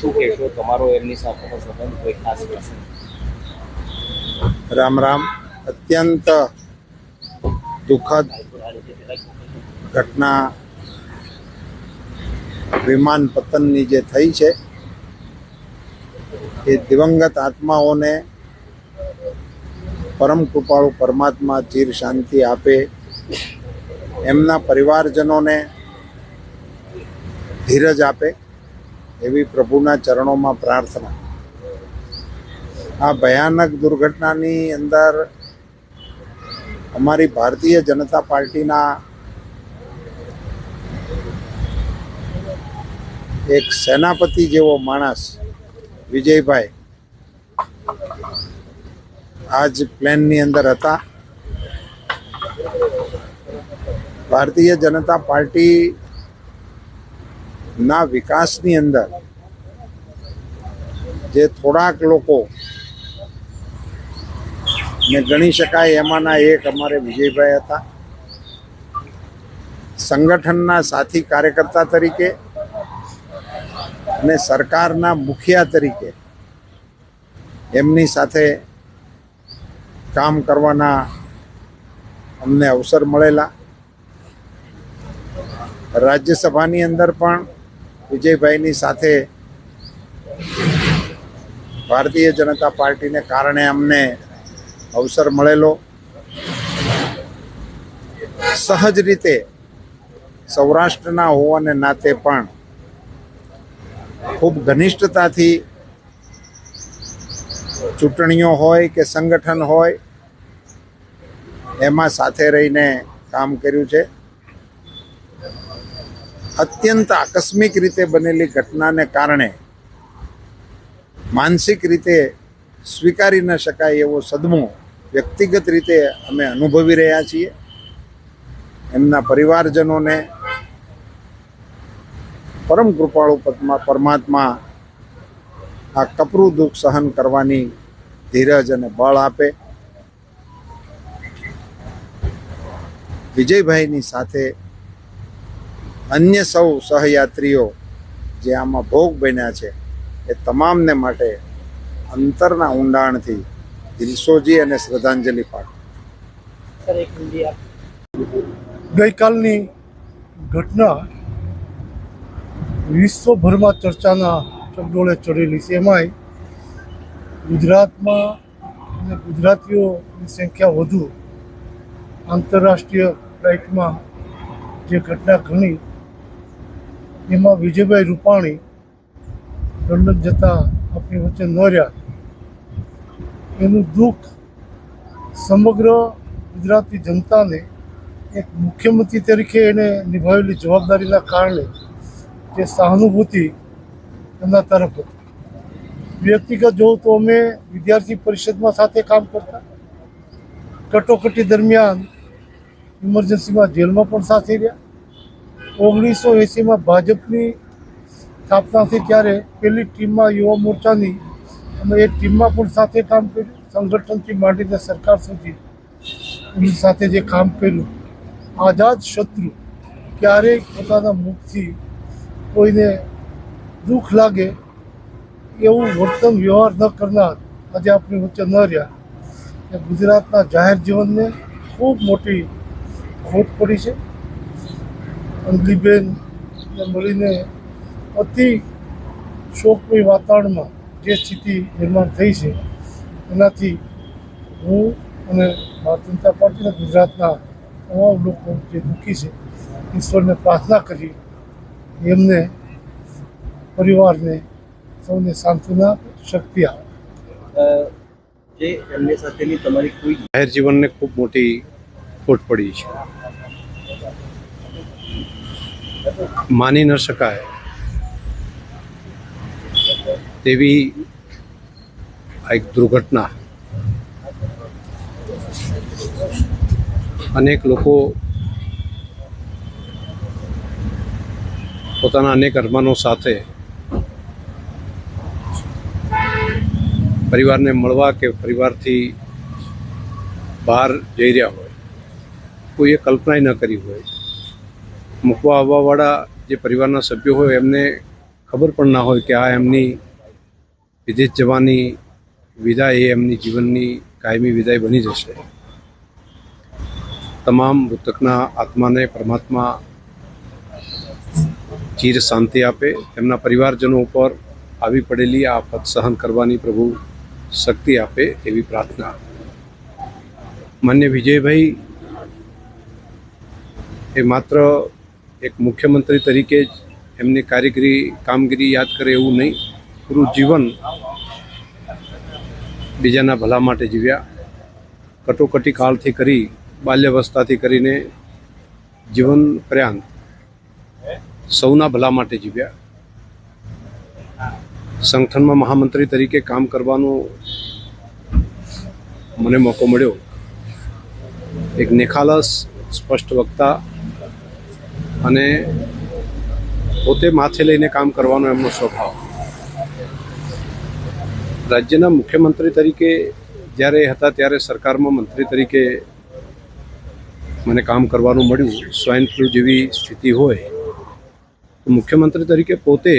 શું કહેશો તમારો એમની સાથેનો સંબંધ કોઈ ખાસ પ્રસંગ રામ રામ. અત્યંત દુઃખદ ઘટના વિમાન પતનની જે થઈ છે, એ દિવંગત આત્માઓને પરમ કૃપાળુ પરમાત્મા ચીર શાંતિ આપે. એમના પરિવારજનોને ધીરજ આપે. એવી પ્રભુના ચરણોમાં પ્રાર્થના. આ ભયાનક દુર્ઘટનાની અંદર અમારી ભારતીય જનતા પાર્ટીના એક સેનાપતિ જેવો માણસ વિજયભાઈ આજ પ્લેનની અંદર હતા. ભારતીય જનતા પાર્ટી ના વિકાસની અંદર જે થોડાક લોકો, ને ગણી શકાય એમાંના એક અમારે વિજયભાઈ હતા. સંગઠનના સાથી કાર્યકર્તા તરીકે અને સરકારના મુખિયા તરીકે એમની સાથે કામ કરવાના અમને અવસર મળેલા. રાજ્યસભાની અંદર પણ વિજયભાઈની સાથે ભારતીય જનતા પાર્ટીને કારણે અમને અવસર મળેલો. સહજ રીતે સૌરાષ્ટ્રના હોવાને નાતે પણ ખૂબ ઘનિષ્ઠતાથી ચૂંટણીઓ હોય કે સંગઠન હોય, એમાં સાથે રહીને કામ કર્યું છે. અત્યંત આકસ્મિક રીતે બનેલી ઘટનાને કારણે માનસિક રીતે સ્વીકારી ન શકાય એવો સદમો વ્યક્તિગત રીતે અમે અનુભવી રહ્યા છીએ. એમના પરિવારજનોને પરમ કૃપાળુ પરમાત્મા આ કપરું દુઃખ સહન કરવાની ધીરજ અને બળ આપે. વિજયભાઈની સાથે અન્ય સૌ સહયાત્રીઓ જે આમાં ભોગ બન્યા છે, એ તમામને માટે અંતરના ઊંડાણથી દિલસોજી અને શ્રદ્ધાંજલિ પાઠવું. ગઈકાલની ઘટના વિશ્વભરમાં ચર્ચાના ચગડોળે ચડેલી છે. એમાંય ગુજરાતમાં અને ગુજરાતીઓની સંખ્યા વધુ આંતરરાષ્ટ્રીય ફ્લાઇટમાં જે ઘટના ઘણી એમાં વિજયભાઈ રૂપાણી લંડન જતા આપણી વચ્ચે ન રહ્યા. એનું દુઃખ સમગ્ર ગુજરાતી જનતાને એક મુખ્યમંત્રી તરીકે એને નિભાવેલી જવાબદારીના કારણે જે સહાનુભૂતિ એમના તરફ હતી. વ્યક્તિગત જોઉં તો અમે વિદ્યાર્થી પરિષદમાં સાથે કામ કરતા. કટોકટી દરમિયાન ઇમરજન્સીમાં જેલમાં પણ સાથે રહ્યા. ઓગણીસો એંસીમાં ભાજપની સ્થાપનાથી ત્યારે પેલી ટીમમાં યુવા મોરચાની અમે એ ટીમમાં પણ સાથે કામ કર્યું? સંગઠનથી માંડીને સરકાર સુધી એમની સાથે જે કામ કર્યું. આઝાદ શત્રુ ક્યારેય પોતાના મુખથી કોઈને દુઃખ લાગે એવું વર્તન વ્યવહાર ન કરનાર આજે આપણી વચ્ચે ન રહ્યા. એ ગુજરાતના જાહેર જીવનને ખૂબ મોટી ખોટ પડી છે. અંજલીબેન મળીને અતિ શોકમય વાતાવરણમાં જે સ્થિતિ નિર્માણ થઈ છે એનાથી હું અને ભારતીય જનતા પાર્ટીના ગુજરાતના તમામ લોકો જે દુઃખી છે ઈશ્વરને પ્રાર્થના કરી એમને પરિવારને સૌને સાંત્વના શક્તિ આપે. જે એમની સાથેની તમારી કોઈ જાહેર જીવનને ખૂબ મોટી ખોટ પડી છે. માની ન શકાય તેવી આ એક દુર્ઘટના. અનેક લોકો પોતાના અનેક અરમાનો સાથે પરિવારને મળવા કે પરિવારથી બહાર જઈ રહ્યા હોય. કોઈએ કલ્પનાય ન કરી હોય. મૂકવા આવવાવાળા જે પરિવારના સભ્યો હોય એમને ખબર પણ ના હોય કે આ એમની વિદેશ જવાની વિદાય એ એમની જીવનની કાયમી વિદાય બની જશે. તમામ મૃતકના આત્માને પરમાત્મા ચીર શાંતિ આપે, તેમના પરિવારજનો ઉપર આવી પડેલી આફત સહન કરવાની પ્રભુ શક્તિ આપે એવી પ્રાર્થના. માન્ય વિજયભાઈ, એ માત્ર એક મુખ્યમંત્રી તરીકે જ એમની કારીગરી, કામગીરી યાદ કરે એવું નહીં. પૂરું જીવન બીજાના ભલા માટે જીવ્યા. કટોકટી કાળથી કરી, બાલ્યવસ્થાથી કરીને જીવન પર્યાંત સૌના ભલા માટે જીવ્યા. સંગઠનમાં મહામંત્રી તરીકે કામ કરવાનો મને મોકો મળ્યો. એક નિખાલસ, સ્પષ્ટ વક્તા અને પોતે માથે લઈને કામ કરવાનો એમનો સ્વભાવ. રાજ્યના મુખ્યમંત્રી તરીકે જ્યારે હતા ત્યારે સરકારમાં મંત્રી તરીકે મને કામ કરવાનું મળ્યું સ્વાઇન ફ્લૂ જેવી સ્થિતિ હોય, તો મુખ્યમંત્રી તરીકે પોતે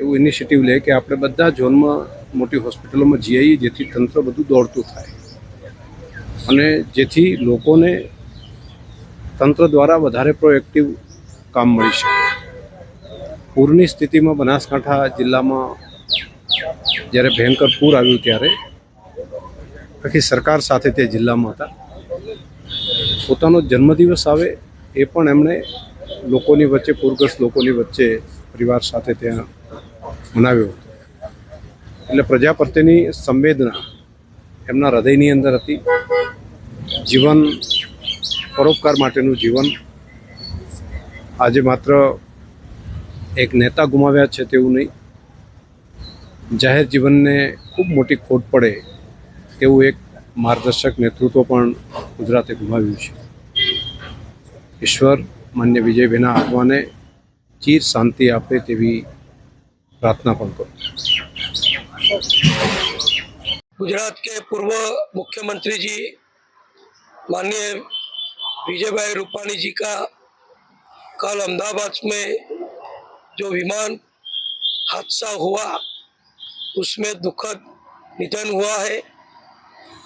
એવું ઇનિશિયેટિવ લે કે આપણે બધા ઝોનમાં મોટી હોસ્પિટલોમાં જઈએ જેથી તંત્ર બધું દોડતું થાય. અને જેથી લોકોને તંત્ર દ્વારા વધારે પ્રોએક્ટિવ કામ મળી શકે. પૂરની સ્થિતિમાં બનાસકાંઠા જિલ્લામાં જ્યારે ભયંકર પૂર આવ્યું ત્યારે આખી સરકાર સાથે તે જિલ્લામાં હતા. પોતાનો જન્મદિવસ આવે એ પણ એમણે લોકોની વચ્ચે, પૂરગ્રસ્ત લોકોની વચ્ચે પરિવાર સાથે ત્યાં મનાવ્યો હતો. એટલે પ્રજા પ્રત્યેની સંવેદના એમના હૃદયની અંદર હતી. જીવન પરોપકાર માટેનું જીવન આજે માત્ર એક નેતા ગુમાવ્યા છે તેવું નહીં જાહેર જીવનને ખૂબ મોટી ખોટ પડે તેવું એક માર્ગદર્શક નેતૃત્વ પણ ગુજરાતે ગુમાવ્યું છે ઈશ્વર માન્ય વિજયભાઈના આત્માને ચીર શાંતિ આપે તેવી પ્રાર્થના પણ કરું गुजरात के पूर्व मुख्यमंत्री जी माननीय विजय भाई रूपाणी जी का कल अहमदाबाद में जो विमान हादसा हुआ, उसमें दुखद निधन हुआ है।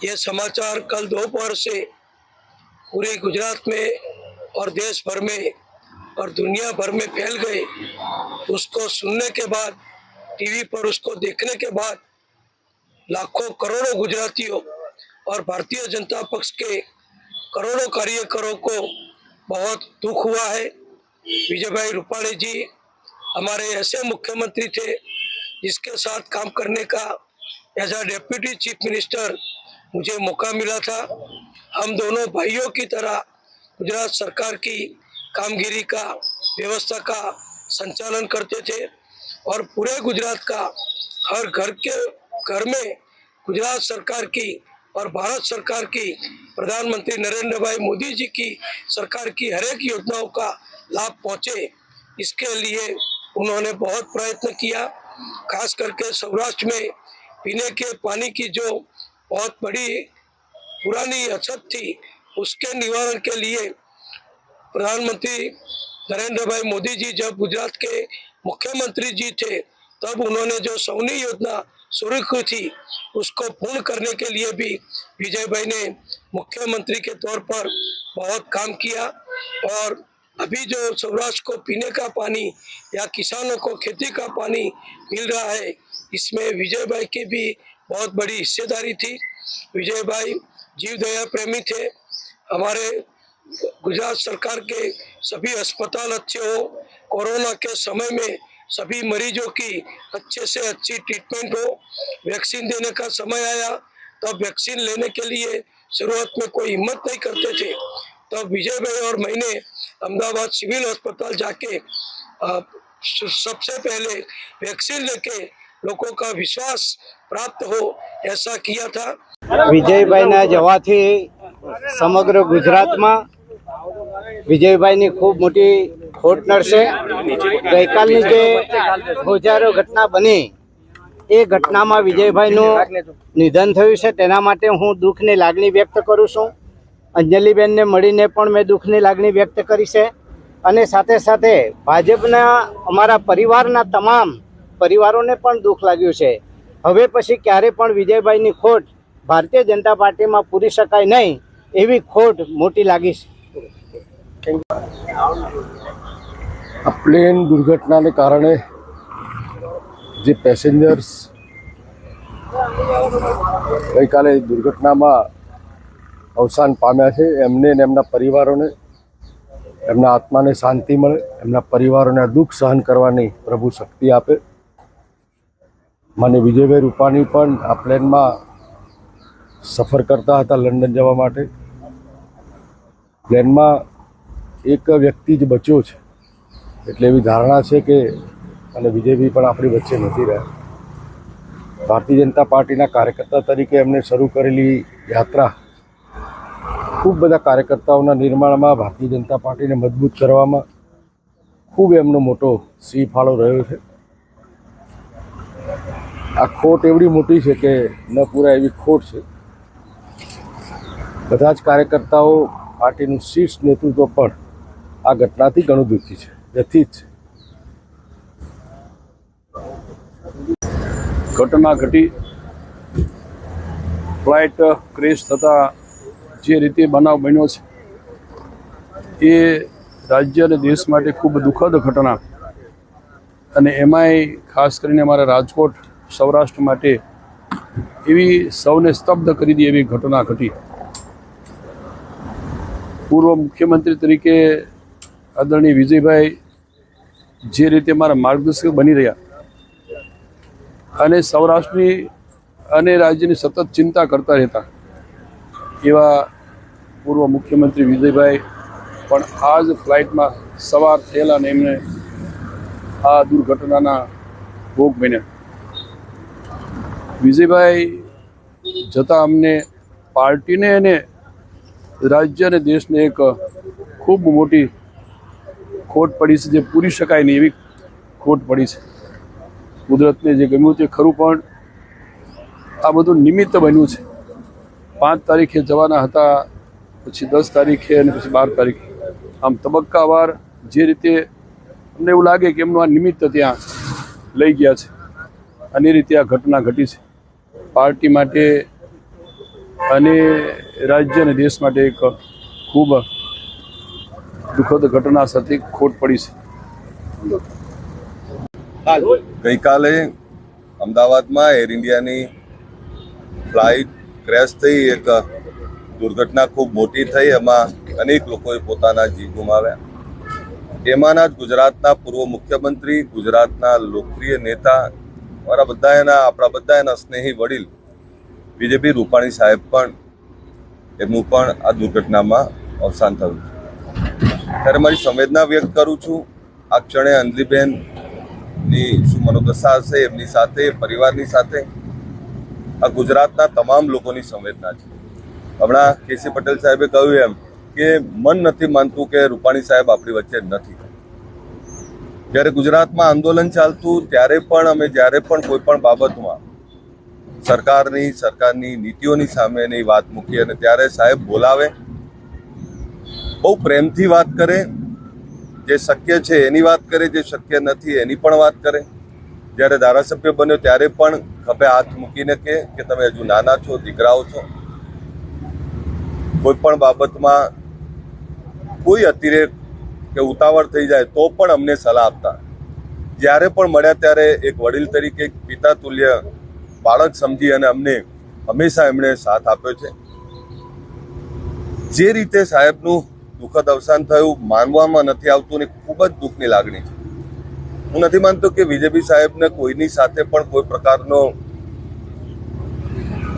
यह समाचार कल दोपहर से पूरे गुजरात में और देश भर में और दुनिया भर में फैल गए। उसको सुनने के बाद, टीवी पर उसको देखने के बाद लाखों करोड़ों गुजरातियों और भारतीय जनता पक्ष के करोड़ों कार्यकरों को बहुत दुख हुआ है। विजय भाई रूपाणी जी हमारे ऐसे मुख्यमंत्री थे जिसके साथ काम करने का as a deputy chief minister मुझे मौका मिला था। हम दोनों भाइयों की तरह गुजरात सरकार की कामगिरी का, व्यवस्था का संचालन करते थे और पूरे गुजरात का, हर घर के घर में गुजरात सरकार की और भारत सरकार की, प्रधानमंत्री नरेंद्र भाई मोदी जी की सरकार की हरेक योजनाओं का लाभ पहुँचे। इसके लिए उन्होंने बहुत प्रयत्न किया, खास करके सौराष्ट्र में पीने के पानी की जो बहुत बड़ी पुरानी अछत थी, उसके निवारण के लिए प्रधानमंत्री नरेंद्र भाई मोदी जी जब गुजरात के मुख्यमंत्री जी थे, तब उन्होंने जो सौनी योजना शुरू की थी, उसको पूर्ण करने के लिए भी विजय भाई ने मुख्यमंत्री के तौर पर बहुत काम किया और अभी जो सौराष्ट्र को पीने का पानी या किसानों को खेती का पानी मिल रहा है, इसमें विजय भाई की भी बहुत बड़ी हिस्सेदारी थी। विजय भाई जीव दया प्रेमी थे। हमारे गुजरात सरकार के सभी अस्पताल अच्छे हो, कोरोना के समय में सभी मरीजों की अच्छे से अच्छी ट्रीटमेंट हो, वैक्सीन देने का समय आया, तब वैक्सीन लेने के लिए शुरुआत में कोई हिम्मत नहीं करते थे। तब विजय भाई और मैंने अहमदाबाद सिविल अस्पताल जाके अ, सबसे पहले वैक्सीन लेके लोगों का विश्वास प्राप्त हो ऐसा किया था વિજયભાઈના જવાથી સમગ્ર ગુજરાતમાં વિજયભાઈની ખૂબ મોટી ખોટ નડશે ગઈકાલની જે ગોજારો ઘટના બની એ ઘટનામાં વિજયભાઈનું નિધન થયું છે તેના માટે હું દુઃખની લાગણી વ્યક્ત કરું છું અંજલિબેનને મળીને પણ મેં દુઃખની લાગણી વ્યક્ત કરી છે. અને સાથે સાથે ભાજપના અમારા પરિવારના તમામ પરિવારોને પણ દુઃખ લાગ્યું છે. હવે પછી ક્યારે પણ વિજયભાઈની ખોટ ભારતીય જનતા પાર્ટીમાં પૂરી શકાય નહીં એવી ખોટ મોટી લાગી છે. આ પ્લેન દુર્ઘટનાને કારણે જે પેસેન્જર્સ ગઈકાલે દુર્ઘટનામાં અવસાન પામ્યા છે. એમને અને એમના પરિવારોને, એમના આત્માને શાંતિ મળે, એમના પરિવારોને દુઃખ સહન કરવાની પ્રભુ શક્તિ આપે. મને વિજયભાઈ રૂપાણી પણ આ પ્લેનમાં સફર કરતા હતા લંડન જવા માટે. પ્લેનમાં એક વ્યક્તિ જ બચ્યો છે. એટલે એવી ધારણા છે કે અને વિજયભાઈ પણ આપણી વચ્ચે નથી રહ્યા. ભારતીય જનતા પાર્ટીના કાર્યકર્તા તરીકે એમને શરૂ કરેલી યાત્રા ખૂબ બધા કાર્યકર્તાઓના નિર્માણમાં ભારતીય જનતા પાર્ટીને મજબૂત કરવામાં ખૂબ એમનો મોટો સિંહ ફાળો રહ્યો છે. આ ખોટ એવડી મોટી છે કે ન પૂરા એવી ખોટ છે. બધા જ કાર્યકર્તાઓ પાર્ટીનું શીર્ષ નેતૃત્વ પણ આ ઘટનાથી ઘણું દુઃખી છે, વ્યથિત છે. ઘટના ઘટી. ફ્લાઇટ ક્રેશ થતાં જે રીતે બનાવ બન્યો છે, એ રાજ્ય અને દેશ માટે ખૂબ દુઃખદ ઘટના. અને એમાંય ખાસ કરીને અમારા રાજકોટ, સૌરાષ્ટ્ર માટે એવી સૌને સ્તબ્ધ કરી દે એવી ઘટના ઘટી. પૂર્વ મુખ્યમંત્રી તરીકે આદરણીય વિજયભાઈ જે રીતે મારા માર્ગદર્શક બની રહ્યા અને સૌરાષ્ટ્રની અને રાજ્યની સતત ચિંતા કરતા રહેતા. એવા પૂર્વ મુખ્યમંત્રી વિજયભાઈ પણ આ જ ફ્લાઇટમાં સવાર થયેલા ને એમને આ દુર્ઘટનાના ભોગ બન્યા. વિજયભાઈ જતાં અમને પાર્ટીને અને રાજ્ય અને દેશને એક ખૂબ મોટી ખોટ પડી છે, જે પૂરી શકાય નહીં એવી ખોટ પડી છે. કુદરતને જે ગમ્યું તે ખરું, પણ આ બધું નિમિત્ત બન્યું છે. પાંચ તારીખે જવાના હતા, પછી દસ તારીખે અને પછી બાર તારીખે. આમ તબક્કાવાર જે રીતે અમને એવું લાગે કે એમનું આ નિમિત્ત ત્યાં લઈ ગયા છે અને રીતે આ ઘટના ઘટી છે. પાર્ટી માટે અને રાજ્ય અને દેશ માટે એક ખૂબ દુઃખદ ઘટના સાથે ખોટ પડી છે. ગઈકાલે અમદાવાદમાં એર ઇન્ડિયાની ફ્લાઇટ ક્રેશ થઈ, એક દુર્ઘટના ખૂબ મોટી થઈ, એમાં અનેક લોકોએ પોતાના જીવ ગુમાવ્યા. એમાંના જ ગુજરાતના પૂર્વ મુખ્યમંત્રી, ગુજરાતના લોકપ્રિય નેતા અમારા બધા એના આપણા બધા એના સ્નેહી વડીલ બીજેપી રૂપાણી સાહેબ પણ એમનું પણ આ દુર્ઘટનામાં અવસાન થયું છે. ત્યારે મારી સંવેદના વ્યક્ત કરું છું. આ ક્ષણે અંજલીબેનની શું મનોદશા હશે એમની સાથે, પરિવારની સાથે? આ ગુજરાતના તમામ લોકોની સંવેદના છે. હમણાં કેસી પટેલ સાહેબે કહ્યું એમ કે મન નથી માનતું કે રૂપાણી સાહેબ આપણી વચ્ચે નથી. જ્યારે ગુજરાતમાં આંદોલન ચાલતું ત્યારે પણ અમે જ્યારે પણ કોઈ પણ બાબતમાં સરકારની સરકારની નીતિઓની સામેની વાત મૂકી અને ત્યારે સાહેબ બોલાવે, બહુ પ્રેમથી વાત કરે, જે શક્ય છે એની વાત કરે, જે શક્ય નથી એની પણ વાત કરે. જ્યારે ધારાસભ્ય બન્યો ત્યારે પણ ખભે હાથ મૂકીને કે કે તમે હજુ નાના છો, દીકરાઓ છો. કોઈ પણ બાબતમાં કોઈ અતિરેક કે ઉતાવળ થઈ જાય તો પણ અમને સલાહ આપતા. જ્યારે પણ મળ્યા ત્યારે એક વડીલ તરીકે પિતા તુલ્ય બાળક સમજી અને અમને હંમેશા એમણે સાથ આપ્યો છે. જે રીતે સાહેબનું દુઃખદ અવસાન થયું, માનવામાં નથી આવતું ને ખૂબ જ દુઃખની લાગણી છે. હું નથી માનતો કે બીજેપી સાહેબને કોઈની સાથે પણ કોઈ પ્રકારનો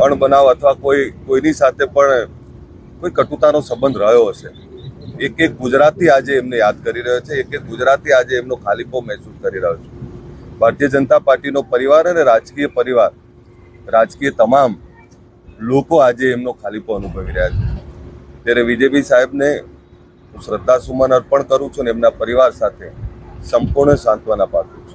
અણબનાવ અથવા કોઈ કોઈની સાથે પણ કોઈ કટુતાનો સંબંધ રહ્યો હશે. એક એક ગુજરાતી આજે એમને યાદ કરી રહ્યો છે, એક એક ગુજરાતી આજે એમનો ખાલીપો મહેસૂસ કરી રહ્યો છે. ભારતીય જનતા પાર્ટીનો પરિવાર અને રાજકીય પરિવાર, રાજકીય તમામ લોકો આજે એમનો ખાલીપો અનુભવી રહ્યા છે. ત્યારે બીજેપી સાહેબને હું શ્રદ્ધાસુમન અર્પણ કરું છું અને એમના પરિવાર સાથે સંપૂર્ણ સાંત્વના પાઠવું છું.